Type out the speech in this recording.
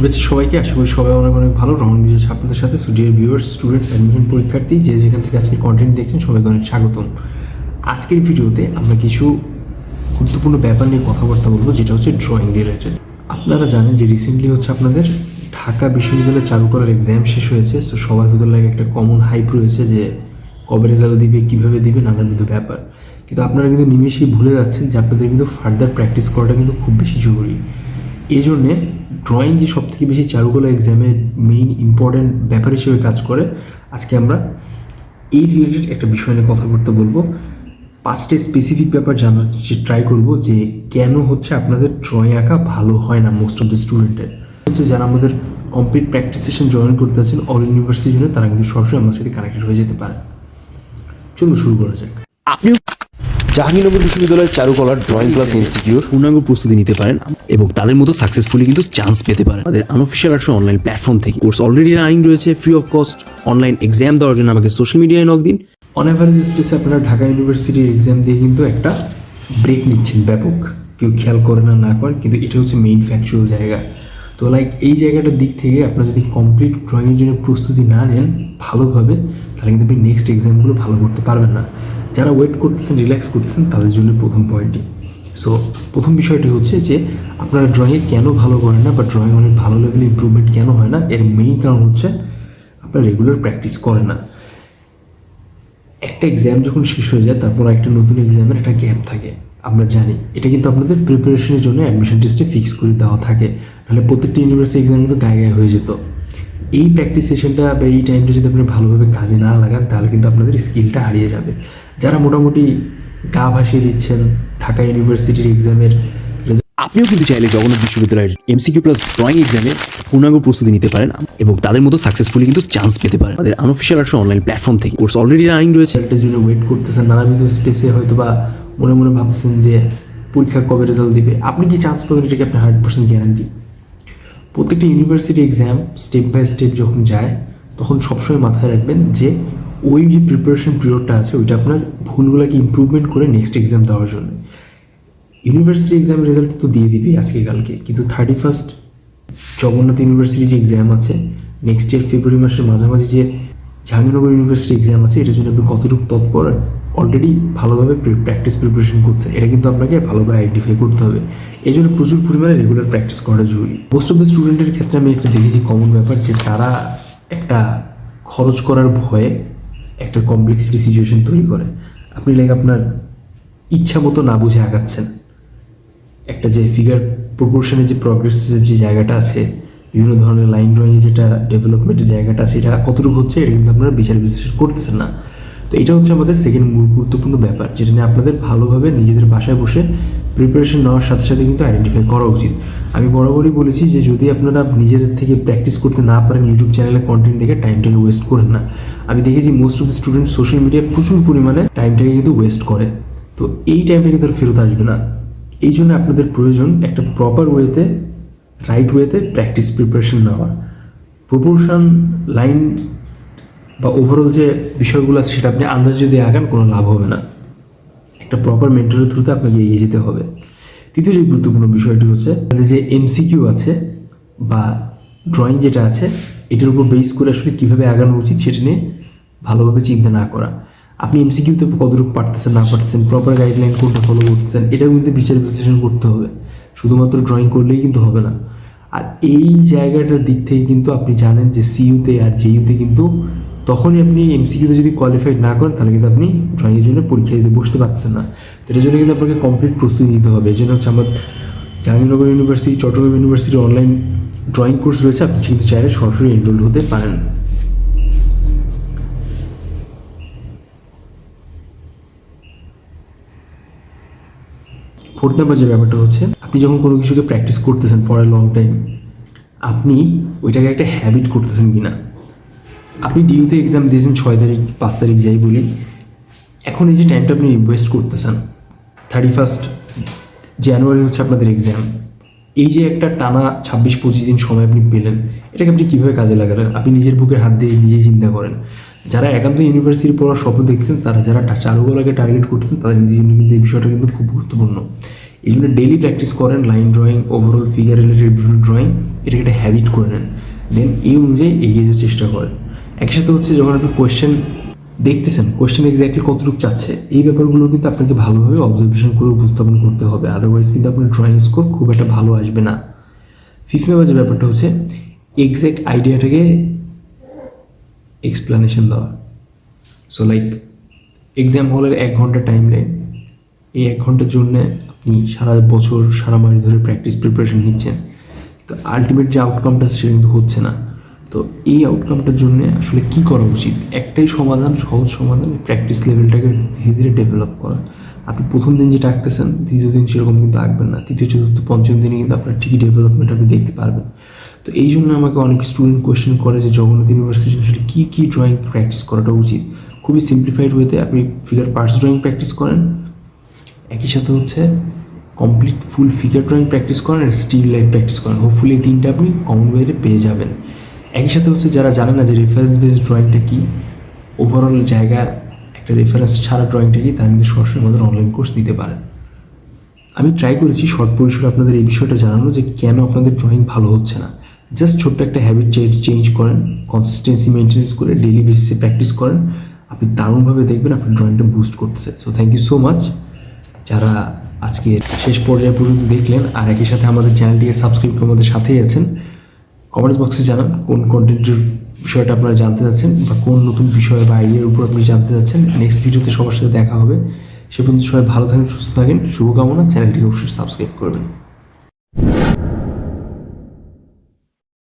শুভেচ্ছা সবাইকে। আশা করি সবাই অনেক অনেক ভালো। রহমান বিজয় আপনাদের সাথে। ডিয়ার ভিউয়ার্স স্টুডেন্টস অ্যাডমিশন পরীক্ষার্থী, যে যেখান থেকে আজকে কন্টেন্ট দেখছেন, সবাইকে অনেক স্বাগতম। আজকের ভিডিওতে আমরা কিছু গুরুত্বপূর্ণ ব্যাপার নিয়ে কথাবার্তা বলব, যেটা হচ্ছে ড্রয়িং রিলেটেড আপনারা জানেন যে রিসেন্টলি হচ্ছে আপনাদের ঢাকা বিশ্ববিদ্যালয়ের চারুকলার এক্সাম শেষ হয়েছে। সো সবার ভিতরে লাগে একটা কমন হাইপ রয়েছে যে কবে রেজাল্ট দিবে, কীভাবে দিবে, নানাবিধ ব্যাপার। কিন্তু আপনারা কিন্তু নিমেষেই ভুলে যাচ্ছেন যে আপনাদের কিন্তু ফার্দার প্র্যাকটিস করাটা কিন্তু খুব বেশি জরুরি। এই জন্যে ড্রয়িং যে সব থেকে বেশি চারুকলা এক্সামে মেইন ইম্পর্ট্যান্ট ব্যাপার হিসেবে কাজ করে, আজকে আমরা এই রিলেটেড একটা বিষয় নিয়ে কথা বলতে বলব। পাঁচটা স্পেসিফিক ব্যাপার জানার যে ট্রাই করব যে কেন হচ্ছে আপনাদের ড্রয়িং আঁকা ভালো হয় না মোস্ট অফ দ্য স্টুডেন্টের হচ্ছে যারা আমাদের কমপ্লিট প্র্যাকটিস সেশন জয়েন করতে আছেন অল ইউনিভার্সিটির জন্য তারা কিন্তু সরাসরি আমার সাথে কানেক্টেড হয়ে যেতে পারে। চলুন শুরু করা যাক। আপনিও জাহাঙ্গীরনগর বিশ্ববিদ্যালয়ের চারুকলার ড্রয়িং ক্লাস এমসিকিউর পূর্ণাঙ্গ প্রস্তুতি নিতে পারেন এবং তাদের মতো সাকসেসফুলি কিন্তু চান্স পেতে পারেন। আমাদের আনঅফিসিয়াল আর্টস অনলাইন প্ল্যাটফর্ম থেকে। কোর্স অলরেডি রানিং রয়েছে free of cost online exam দেওয়ার জন্য আমাকে সোশ্যাল মিডিয়ায় নক দিন। অন অ্যাভারেজ স্পেসে আপনারা ঢাকা ইউনিভার্সিটির এক্সাম দিয়ে কিন্তু একটা ব্রেক নিচ্ছেন ব্যাপক। কেউ খেয়াল করে না না করেন কিন্তু এটা হচ্ছে মেইন ফ্যাকচুয়াল জায়গা। তো লাইক এই জায়গাটার দিক থেকে আপনারা যদি কমপ্লিট ড্রয়িংয়ের জন্য প্রস্তুতি না নেন ভালোভাবে, তাহলে কিন্তু আপনি নেক্সট এক্সামগুলো ভালো করতে পারবেন না। যারা ওয়েট করতেছেন রিল্যাক্স করতেছেন, তাদের জন্য প্রথম পয়েন্টটি সো প্রথম বিষয়টি হচ্ছে যে, আপনারা ড্রয়িংয়ে কেন ভালো করেন না বা ড্রয়িং অনেক ভালো লেভেলে ইম্প্রুভমেন্ট কেন হয় না? এর মেইন কারণ হচ্ছে, আপনারা রেগুলার প্র্যাকটিস করেন না। একটা এক্সাম যখন শেষ হয়ে যায়, তারপর একটা নতুন এক্সামের একটা গ্যাপ থাকে। আমরা জানি, এটা কিন্তু আপনাদের প্রিপারেশনের জন্য অ্যাডমিশন টেস্টে ফিক্স করে দেওয়া থাকে। নাহলে প্রত্যেকটা ইউনিভার্সিটি এক্সাম কিন্তু গায়ে গায়ে হয়ে যেত। এই প্র্যাকটিস সেশনটা বা এই টাইমটা যদি আপনি ভালোভাবে কাজে না লাগান তাহলে কিন্তু আপনাদের স্কিলটা হারিয়ে যাবে। যারা মোটামুটি গা ভাসিয়ে দিচ্ছেন ঢাকা ইউনিভার্সিটির এক্সামের আপনিও কিন্তু চাইলে জগন্নাথ বিশ্ববিদ্যালয়ের এমসিকিউ প্লাস ড্রয়িং এক্সামে পূর্ণাঙ্গ প্রস্তুতি নিতে পারেন এবং তাদের মতো সাকসেসফুলি কিন্তু চান্স পেতে পারেন। আমাদের আনঅফিসিয়াল আর্টস অনলাইন প্ল্যাটফর্ম থেকে কোর্স অলরেডি রানিং রয়েছে। রেজাল্টের জন্য ওয়েট করতেছেন নানাবিধ স্পেসে হয়তো বা মনে মনে ভাবছেন যে পরীক্ষা কবে রেজাল্ট দিবে। আপনি কি চান্স পাবেন এটাকে আপনার হান্ড্রেড পার্সেন্ট গ্যারান্টি প্রত্যেকটা university exam step by step যখন যায়, তখন সবসময় মাথায় রাখবেন যে ওই যে প্রিপারেশন পিরিয়ডটা আছে, ওইটা আপনার ভুলগুলোকে ইমপ্রুভমেন্ট করে নেক্সট এক্সাম দেওয়ার জন্য। ইউনিভার্সিটি এক্সামের রেজাল্ট তো দিয়ে দিবি আজকে কালকে, কিন্তু থার্টি ফার্স্ট জগন্নাথ ইউনিভার্সিটি যে এক্সাম আছে নেক্সট ইয়ার ফেব্রুয়ারি মাসের মাঝামাঝি যে জাহাঙ্গীরনগর ইউনিভার্সিটি এক্সাম আছে, এটার জন্য আপনি কতটুকু তৎপর অলরেডি ভালোভাবে প্র্যাকটিস প্রিপারেশন করছে। এটা কিন্তু আপনাকে ভালো করে আইডেন্টিফাই করতে হবে। এই জন্য প্রচুর পরিমাণে রেগুলার প্র্যাকটিস করা জরুরি। মোস্ট অফ দ্য স্টুডেন্টের ক্ষেত্রে আমি একটা দেখেছি কমন ব্যাপার যে তারা একটা খরচ করার ভয়ে একটা কমপ্লেক্সিটি সিচুয়েশন তৈরি করে। আপনি লাইক আপনার ইচ্ছা মতো না বুঝে আগাচ্ছেন। একটা যে ফিগার প্রপোর্শনের যে প্রগ্রেসের যে জায়গাটা আছে, বিভিন্ন ধরনের লাইন ড্রয়িংয়ে যেটা ডেভেলপমেন্টের জায়গাটা আছে, এটা কতটুকু হচ্ছে, এটা কিন্তু আপনারা বিচার বিশ্লেষণ করতেছেন না। তো এটা হচ্ছে আমাদের সেকেন্ড মূল গুরুত্বপূর্ণ ব্যাপার, যেটা নিয়ে আপনাদের ভালোভাবে নিজেদের বাসায় বসে প্রিপারেশন নেওয়ার সাথে সাথে কিন্তু আইডেন্টিফাই করা উচিত। আমি বরাবরই বলেছি যে যদি আপনারা নিজেদের থেকে প্র্যাকটিস করতে না পারেন ইউটিউব চ্যানেলে কন্টেন্ট দেখে টাইমটাকে ওয়েস্ট করেন না। আমি দেখেছি most of the student social মিডিয়ায় প্রচুর পরিমাণে টাইমটাকে কিন্তু ওয়েস্ট করে। তো এই টাইমটা কিন্তু ফেরত আসবে না। এই জন্য আপনাদের প্রয়োজন একটা প্রপার ওয়েতে রাইট ওয়েতে প্র্যাকটিস প্রিপারেশন নেওয়া। প্রপোর্শন লাইন বা ওভারঅল যে বিষয়গুলো আছে সেটা আপনি আন্দাজ যদি আগান, কোনো লাভ হবে না। একটা প্রপার মেন্টরের থ্রুতে আপনাকে এগিয়ে যেতে হবে। তৃতীয় যে গুরুত্বপূর্ণ বিষয়টি হচ্ছে আমাদের যে এমসিকিউ আছে বা ড্রয়িং যেটা আছে, এটার উপর বেস করে আসলে কীভাবে আগানো উচিত সেটা নিয়ে ভালোভাবে চিন্তা না করা। আপনি এমসিকিউতে কতটুকু পারতেছেন, না পারতেছেন প্রপার গাইডলাইন কোনটা ফলো করতেছেন, এটাও কিন্তু বিচার বিশ্লেষণ করতে হবে। শুধুমাত্র ড্রয়িং করলেই কিন্তু হবে না। আর এই জায়গাটার দিক থেকে কিন্তু আপনি জানেন যে সিইউতে আর জেইউতে কিন্তু তখনই আপনি এমসিকিউতে যদি কোয়ালিফাইড না করেন, তাহলে কিন্তু আপনি ড্রয়িংয়ের জন্য পরীক্ষা দিতে বসতে পারছেন না। তো এটার জন্য কিন্তু আপনাকে কমপ্লিট প্রস্তুতি নিতে হবে। এই জন্য হচ্ছে আমার Jahangirnagar university Chittagong university online drawing course রয়েছে। আপনি কিন্তু চাইলে সরাসরি এনরোল হতে পারেন। ফোর্থ নাম্বার যে ব্যাপারটা হচ্ছে, আপনি যখন কোনো কিছুকে প্র্যাকটিস করতেছেন ফর এ লং টাইম আপনি ওইটাকে একটা হ্যাবিট করতেছেন কিনা? আপনি ডিউতে এক্সাম দিয়েছেন ছয় তারিখ, পাঁচ তারিখ যাই বলি। এখন এই যে টাইমটা আপনি ইনভেস্ট করতেছেন থার্টি ফার্স্ট জানুয়ারি হচ্ছে আপনাদের এক্সাম এই যে একটা টানা ছাব্বিশ, পঁচিশ দিন সময় আপনি পেলেন, এটাকে আপনি কীভাবে কাজে লাগালেন? আপনি নিজের বুকের হাত দিয়ে নিজেই চিন্তা করেন। যারা একান্ত ইউনিভার্সিটি পড়ার স্বপ্ন দেখছেন, তারা যারা চারুকলাকে টার্গেট করছেন, তাদের নিজের জন্য কিন্তু এই বিষয়টা কিন্তু খুব গুরুত্বপূর্ণ। এই জন্য ডেলি প্র্যাকটিস করেন line drawing overall figure related বিভিন্ন ড্রয়িং এটাকে একটা হ্যাবিট করে নেন। দেন এই অনুযায়ী এগিয়ে যাওয়ার চেষ্টা করেন। একই সাথে হচ্ছে যখন আপনি কোয়েশ্চেন দেখতেছেন কোয়েশ্চেন এক্স্যাক্টলি কতটুকু চাচ্ছে, এই ব্যাপারগুলো কিন্তু আপনাকে ভালোভাবে অবজারভেশন করে উপস্থাপন করতে হবে। আদারওয়াইজ কিন্তু আপনার ড্রয়িং স্কোর খুব একটা ভালো আসবে না। ফিফথ নাম্বার যে ব্যাপারটা হচ্ছে এক্স্যাক্ট আইডিয়াটাকে এক্সপ্লানেশন দেওয়া। সো লাইক এক্সাম হলের এক ঘণ্টা টাইম নেন এই এক ঘণ্টার জন্য আপনি সারা বছর, সারা মাস ধরে প্র্যাকটিস প্রিপারেশন নিচ্ছেন। তো আলটিমেট যে আউটকামটা সেটা কিন্তু হচ্ছে না। তো এই আউটকামটার জন্য আসলে কি করা উচিত? একটাই সমাধান, সহজ সমাধান প্র্যাকটিস লেভেলটাকে ধীরে ধীরে ডেভেলপ করা। আপনি প্রথম দিন যেটা আঁকতেছেন, দ্বিতীয় দিন সেরকম কিন্তু আঁকবেন না। তৃতীয়, চতুর্থ, পঞ্চম দিনে কিন্তু আপনার ঠিকই ডেভেলপমেন্ট আপনি দেখতে পারবেন। তো এই জন্য আমাকে অনেক স্টুডেন্ট কোয়েশ্চেন করে যে জগন্নাথ ইউনিভার্সিটি আসলে কী কী ড্রয়িং প্র্যাকটিস করাটা উচিত? খুবই সিম্পলিফাইড ওয়েতে আপনি ফিগার পার্টস ড্রয়িং প্র্যাকটিস করেন। একই সাথে হচ্ছে complete full figure drawing practice করেন আর স্টিল লাইফ প্র্যাকটিস করেন। হোপফুলি এই তিনটা আপনি কমন ওয়েতে পেয়ে যাবেন। একই সাথে হচ্ছে যারা জানেন না যে রেফারেন্স বেসড ড্রয়িংটা কী ওভারঅল জায়গা, একটা রেফারেন্স ছাড়া ড্রয়িংটা কী, তারা কিন্তু সরাসরি আমাদের অনলাইন কোর্স নিতে পারেন। আমি ট্রাই করেছি শর্ট পরিসরে আপনাদের এই বিষয়টা জানানো যে কেন আপনাদের ড্রয়িং ভালো হচ্ছে না। জাস্ট ছোট্ট একটা হ্যাবিট চেঞ্জ করেন কনসিস্টেন্সি মেনটেন্স করে ডেলি বেসিসে প্র্যাকটিস করেন, আপনি দারুণভাবে দেখবেন আপনার ড্রয়িংটা বুস্ট করতেছে। So thank you so much যারা আজকে শেষ পর্যায়ে পর্যন্ত দেখলেন, আর একই সাথে আমাদের চ্যানেলটিকে সাবস্ক্রাইব করে আমাদের সাথেই আছেন কমেন্টস বক্সে জানান কোন কন্টেন্টের বিষয়টা আপনারা জানতে চাচ্ছেন বা কোন নতুন বিষয় বা আইডিয়ার উপর আপনি জানতে চাচ্ছেন। নেক্সট ভিডিওতে সবার সাথে দেখা হবে। সে পর্যন্ত সবাই ভালো থাকেন, সুস্থ থাকেন। শুভকামনা। চ্যানেলটিকে অবশ্যই সাবস্ক্রাইব করবেন।